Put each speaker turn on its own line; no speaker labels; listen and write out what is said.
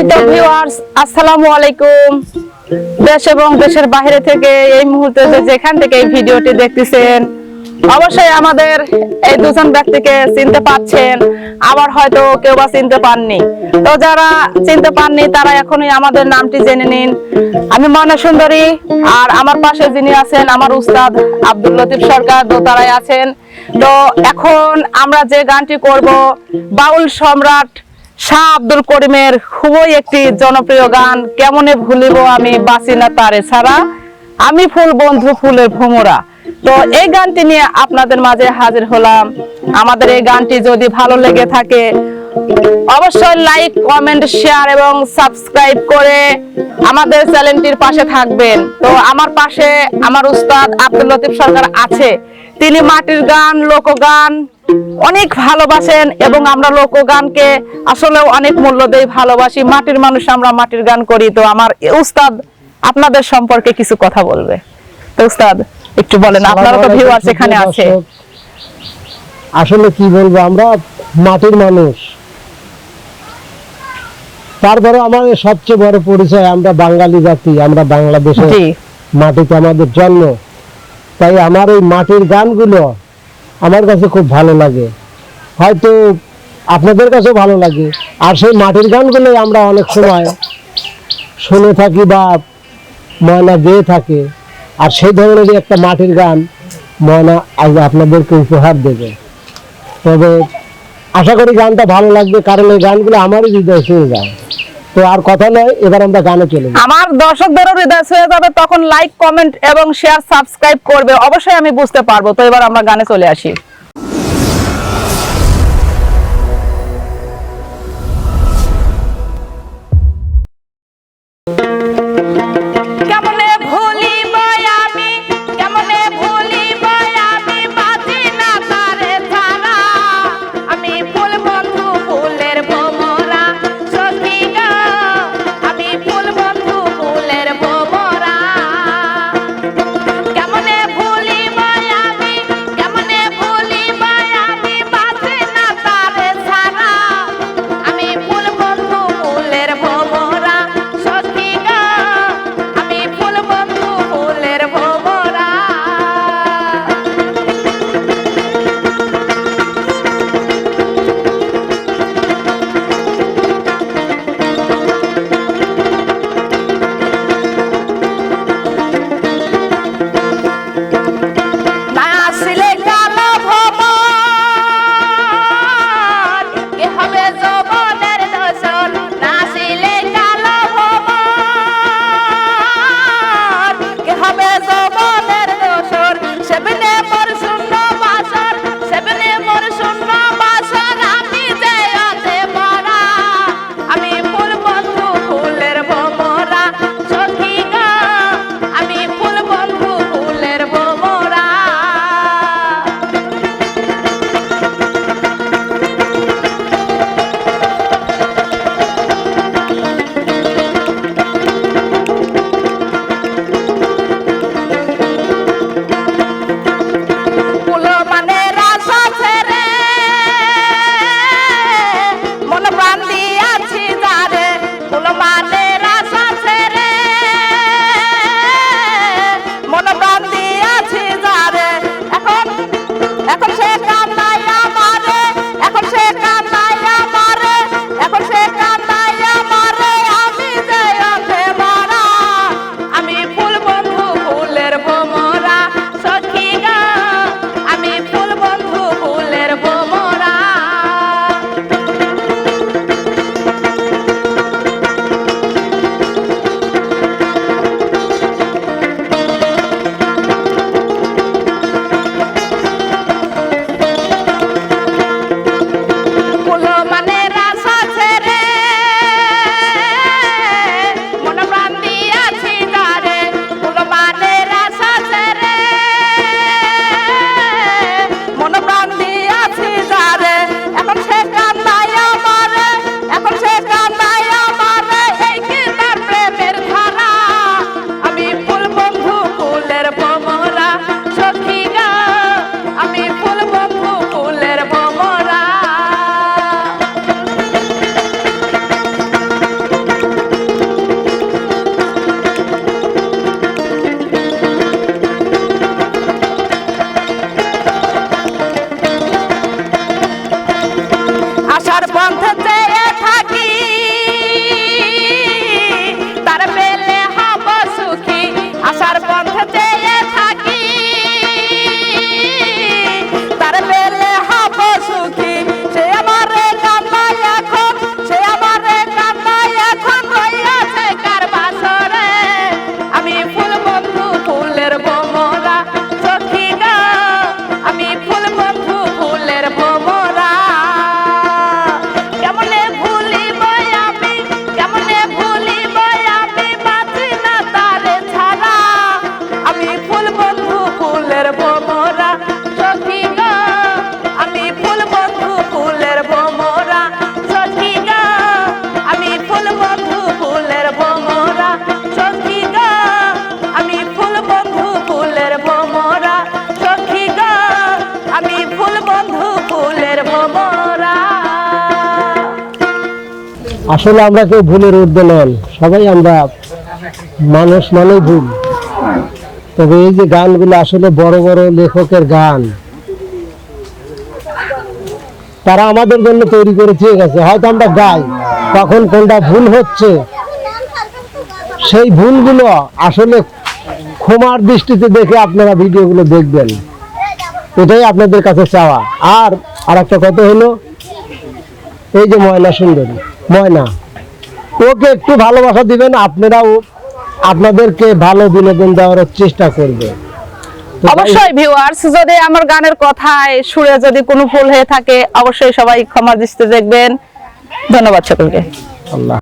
সম্মানিত ভিউয়ার্স, আসসালামু আলাইকুম। দেশ এবং দেশের থেকে এই মুহূর্তে যেখান থেকে এই ভিডিওটি দেখতেছেন, অবশ্যই আমাদের এই দুজন ব্যক্তিকে চিনতে আবার হয়তো কেউ বা চিনতে পাননি। তো যারা চিনতে পাননি, তারা এখনই আমাদের নামটি জেনে নিন। আমি মনে সুন্দরী, আর আমার পাশে যিনি আছেন, আমার উস্তাদ আব্দুল লতিফ সরকার দোতারায় আছেন। তো এখন আমরা যে গানটি করব, বাউল সম্রাট শাহ আব্দুল করিমের খুবই একটি জনপ্রিয় গান, কেমনে ভুলিব আমি বাঁচি না তারে ছাড়া? আমি ফুল বন্ধু ফুলের ভোমরা। তো এই গানটি নিয়ে আপনাদের মাঝে হাজির হলাম। আমাদের এই গানটি যদি ভালো লেগে থাকে, অবশ্যই লাইক কমেন্ট শেয়ার এবং সাবস্ক্রাইব করে আমাদের চ্যানেলটির পাশে থাকবেন। তো আমার পাশে আমার উস্তাদ আব্দুল লতিফ সরকার আছে। তিনি মাটির গান, লোকগান অনেক ভালোবাসেন এবং আমরা লোকগানকে আসলে অনেক মূল্য দেই ভালোবাসি। মাটির মানুষ আমরা মাটির গান করি। তো আমার উস্তাদ আপনাদের সম্পর্কে কিছু কথা বলবে। তো উস্তাদ একটু বলেন আপনারা তো ভিউয়ার্স এখানে আছে।
আসলে কি বলব আমরা মাটির মানুষ। তারপরে আমাদের সবচেয়ে বড় পরিচয় আমরা বাঙালি জাতি আমরা বাংলাদেশে মাটিতে আমাদের জন্ম। তাই আমার এই মাটির গানগুলো আমার কাছে খুব ভালো লাগে। হয়তো আপনাদের কাছেও ভালো লাগে। আর সেই মাটির গানগুলোই আমরা অনেক সময় শুনে থাকি বা ময়না গেয়ে থাকে। আর সেই ধরনেরই একটা মাটির গান ময়না আজ আপনাদেরকে উপহার দেবে। তবে আশা করি গানটা ভালো লাগবে, কারণ এই গানগুলো আমারই হৃদয় ছুঁয়ে যায়। তো আর কথা নয়, এবার আমরা গানে চলে
আমার দর্শকদেরও হৃদয় ছুঁয়ে যাবে, তখন লাইক কমেন্ট এবং শেয়ার সাবস্ক্রাইব করবে। অবশ্যই আমি বুঝতে পারব। তো এবার আমরা গানে চলে আসি।
আসলে আমরা কেউ ভুলের ঊর্ধ্বে নন। সবাই আমরা মানুষ মানেই ভুল। তবে এই যে গানগুলো আসলে বড় বড় লেখকের গান, তারা আমাদের জন্য তৈরি করে ঠিক আছে হয়তো আমরা গাই, কখন কোনটা ভুল হচ্ছে, সেই ভুলগুলো আসলে ক্ষমার দৃষ্টিতে দেখে আপনারা ভিডিওগুলো দেখবেন। এটাই আপনাদের কাছে চাওয়া। আর আর একটা কথা হলো, এই যে ময়না সুন্দরী ময়না ওকে একটু ভালোবাসা দিবেন আপনারাও আপনাদেরকে ভালো বিনোদন দেওয়ার চেষ্টা করবে।
অবশ্যই ভিউয়ার্স যদি আমার গানের কথায় সুরে যদি কোনো ভুল হয়ে থাকে অবশ্যই সবাই ক্ষমা দৃষ্টি দেখবেন। ধন্যবাদ সকলকে।
আল্লাহ।